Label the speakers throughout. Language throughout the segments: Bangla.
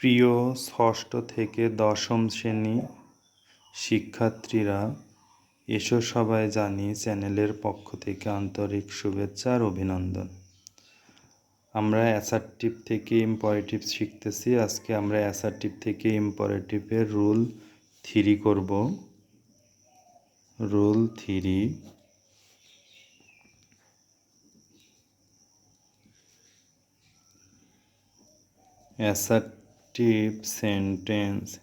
Speaker 1: প্রিয় ষষ্ঠ থেকে দশম শ্রেণি শিক্ষার্থীরা, এসো সবাই জানি চ্যানেলের পক্ষ থেকে আন্তরিক শুভেচ্ছা আর অভিনন্দন। আমরা অ্যাসার্টিভ থেকে ইম্পারেটিভ শিখতেছি। আজকে আমরা অ্যাসার্টিভ থেকে ইম্পারেটিভের রুল থ্রি করব। Rule three assertive sentence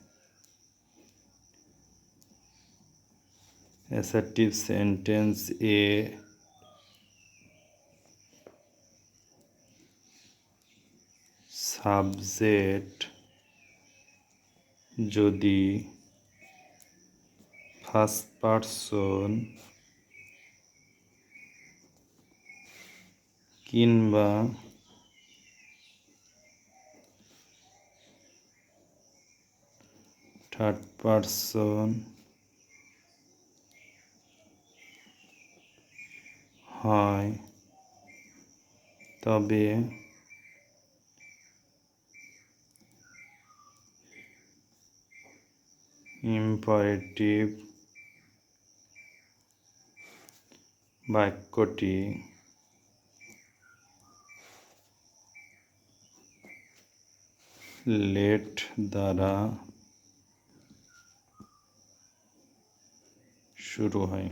Speaker 1: assertive sentence এ সাবজেক্ট যদি ফার্স্ট পারসন কিংবা থার্ড পারসন হয় তবে ইম্পারেটিভ বাক্যটি লেট দ্বারা শুরু হয়।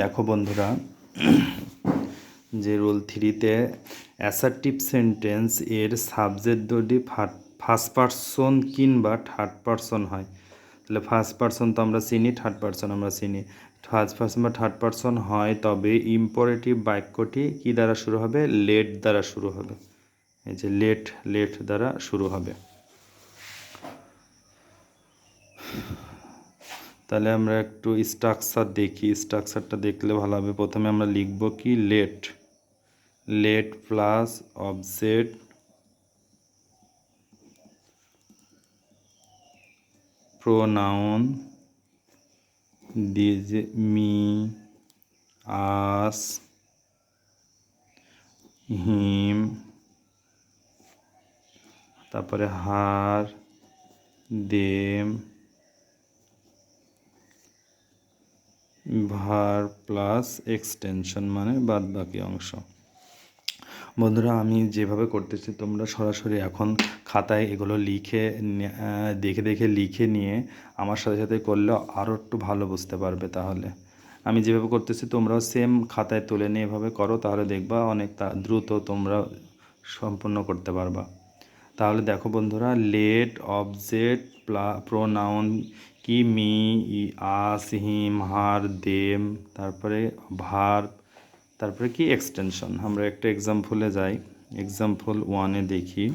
Speaker 1: দেখো বন্ধুরা, যে রোল থ্রিতে অ্যাসার্টিভ সেন্টেন্স এর সাবজেক্ট যদি ফার্স্ট পারসন কিংবা থার্ড পারসন হয়, তাহলে ফার্স্ট পারসন তো আমরা চিনি থার্ড পারসন আমরা চিনি। ফার্স্ট পারসন বা থার্ড পারসন হয়, তবে ইম্পোরেটিভ বাক্যটি কী দ্বারা শুরু হবে? লেট দ্বারা শুরু হবে। এই যে লেট লেট দ্বারা শুরু হবে। তাহলে আমরা একটু স্ট্রাকচার দেখি। স্ট্রাকচারটা দেখলে ভালো হবে। প্রথমে আমরা লিখব কি? Let let plus object pronoun these me us him তারপরে her them verb plus extension মানে বাদ বাকি অংশ। বন্ধুরা, আমি যেভাবে করতেছি, তোমরা সরাসরি এখন খাতায় এগুলো লিখে দেখে দেখে লিখে নিয়ে আমার সাথে সাথে করলে আরও একটু ভালো বুঝতে পারবে তাহলে। আমি যেভাবে করতেছি, তোমরাও সেম খাতায় তুলে নিয়ে এভাবে করো, তাহলে দেখবা অনেক দ্রুত তোমরা সম্পূর্ণ করতে পারবা। তাহলে দেখো বন্ধুরা লেট অবজেক্ট প্রোনাউন কি me us him her them, তারপরে ভার, তারপরে কি এক্সটেনশন আমরা একটা এক্সাম্পলে যাই। এক্সাম্পল ওয়ানে দেখি।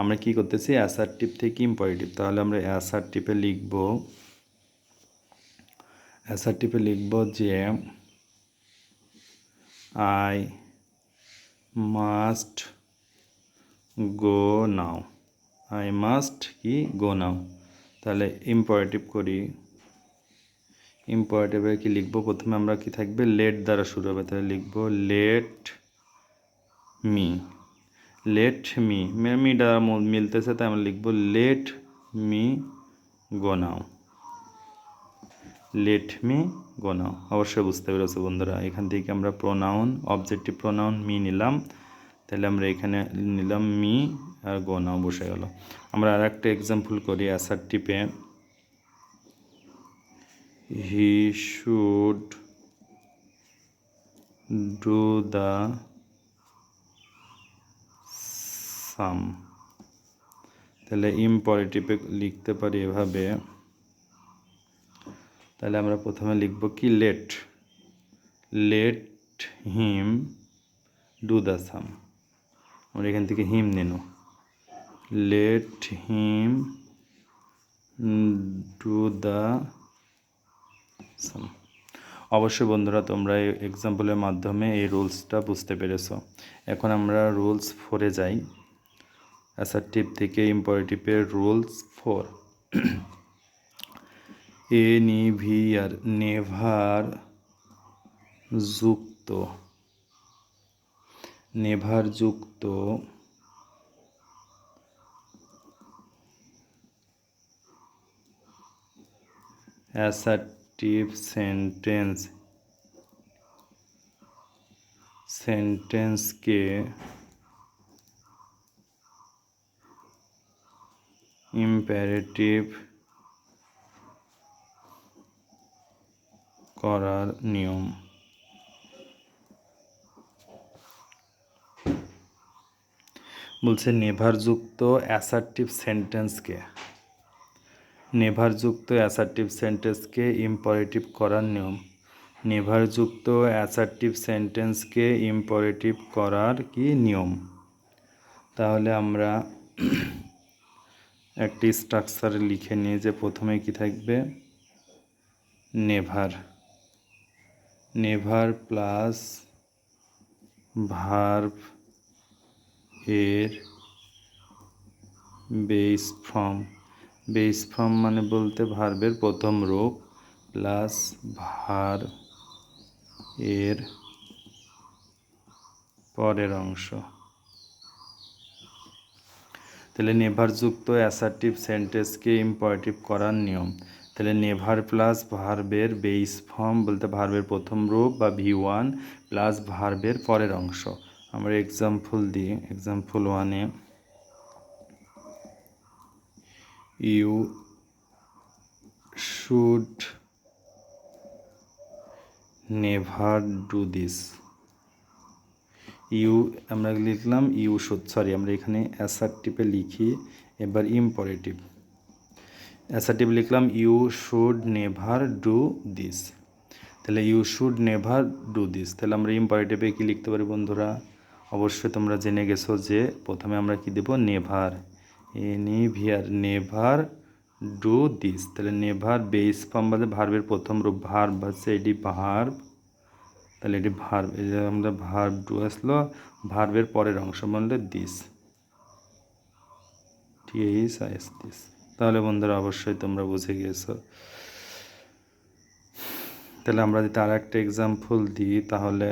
Speaker 1: আমরা কি করতেছি? অ্যাসার্টিভ থেকে ইম্পারেটিভ তাহলে আমরা অ্যাসার্টিভে লিখব অ্যাসার্টিভে লিখব যে I must go now I must কি? গো নাও তাহলে ইম্পারেটিভ করি। ইম্পারেটিভে কি লিখব? প্রথমে আমরা কি থাকবে? লেট দ্বারা শুরু হবে। তাহলে লিখব let me let me me দ্বারা মিলতেছে, তাই আমরা লিখব let me go now let me go now অবশ্যই বুঝতে পেরেছ বন্ধুরা, এখান থেকে আমরা প্রোনাউন অবজেক্টিভ প্রোনাউন মি নিলাম। তাহলে আমরা এখানে নিলাম মি আর গো, নাও বসে গেল আমরা আর একটা এক্সাম্পল করি অ্যাসার টিপে he should do the same তাহলে ইম্পরেটিভে লিখতে পারি এভাবে। তাহলে আমরা প্রথমে লিখব কি let let him do the same আমরা এখান থেকে হিম নেন লেট হিম ডু দ্য অবশ্যই বন্ধুরা, তোমরা এই এক্সাম্পলের মাধ্যমে এই রুলসটা বুঝতে পেরেছ। এখন আমরা রুলস ফোরে যাই। অ্যাসার্টিভ থেকে ইম্পারেটিভের রুলস ফোর এ নিভিয়ার নেভার যুক্ত। নেভারযুক্ত অ্যাসার্টিভ সেন্টেন্স সেন্টেন্সকে ইম্প্যারেটিভ করার নিয়ম। বলছে নেভারযুক্ত অ্যাসার্টিভ সেন্টেন্সকে নেভারযুক্ত অ্যাসার্টিভ সেন্টেন্সকে ইম্পারেটিভ করার নিয়ম। নেভারযুক্ত অ্যাসার্টিভ সেন্টেন্সকে ইম্পারেটিভ করার কি নিয়ম? তাহলে আমরা একটি স্ট্রাকচার লিখে নিয়ে যে প্রথমে কি থাকবে? নেভার। নেভার প্লাস ভার্ভ এর বেস ফর্ম। বেস ফর্ম মানে বলতে ভার্বের প্রথম রূপ প্লাস ভার এর পরের অংশ। তাহলে নেভারযুক্ত অ্যাসার্টিভ সেন্টেন্সকে ইম্পারেটিভ করার নিয়ম। তাহলে নেভার প্লাস ভার্বের বেস ফর্ম বলতে ভার্বের প্রথম রূপ বা ভি ওয়ান প্লাস ভার্বের পরের অংশ। আমরা এক্সাম্পল দিই এক্সাম্পল ওয়ানে you should never do this you আমরা লিখলাম ইউ শুড সরি আমরা এখানে অ্যাসার্টিভে লিখি, এবার ইম্পরেটিভ অ্যাসার্টিভ লিখলাম you should never do this তাহলে you should never do this তাহলে আমরা ইম্পারেটিভে কী লিখতে পারি বন্ধুরা? অবশ্যই তোমরা জেনে গেছো যে প্রথমে আমরা কি দেব? Never any verb, never do this. তাহলে নেভার বেস ফর্ম বাদে ভার্বের প্রথম রূপ, ভার্ব হচ্ছে এটি ভার্ব। তাহলে এটি ভার্ব আমরা ভার্ব ডু আসলো, ভার্বের পরের অংশ বললে দিস। টিএইস ice this. তাহলে বন্ধুরা অবশ্যই তোমরা বুঝে গিয়েছো। তাহলে আমরা যদি আর একটা এক্সাম্পল দিই, তাহলে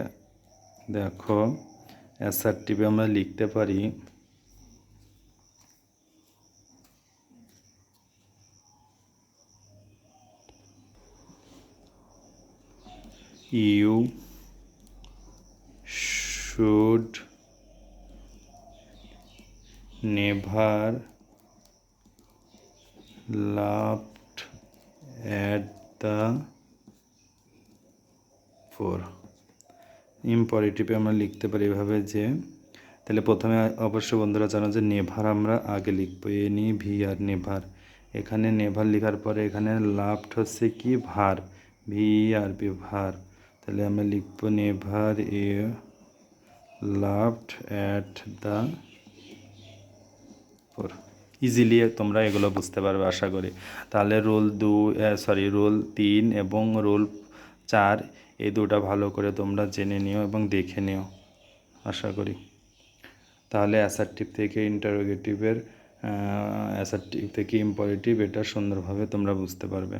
Speaker 1: দেখো অ্যাসার্টিভে আমরা লিখতে পারি you should never laughed at the poor ইম্পরেটিভে আমরা লিখতে পারি এভাবে যে, তাহলে প্রথমে অবশ্য বন্ধুরা জানো যে নেভার আমরা আগে লিখব এনি ভি আর নেভার এখানে নেভার লেখার পরে এখানে লাফট হচ্ছে কি? ভার। ভি আর বি, ভার। তাহলে আমরা লিখব never A laughed at the poor. Easily তোমরা এগুলো বুঝতে পারবে, আশা করি। তাহলে রোল দু সরি, রোল তিন এবং রোল চার, এই দুটা ভালো করে তোমরা জেনে নিও এবং দেখে নিও, আশা করি। তাহলে অ্যাসার্টিভ থেকে ইন্টারোগেটিভের অ্যাসার্টিভ থেকে ইম্পারেটিভ এটা সুন্দরভাবে তোমরা বুঝতে পারবে।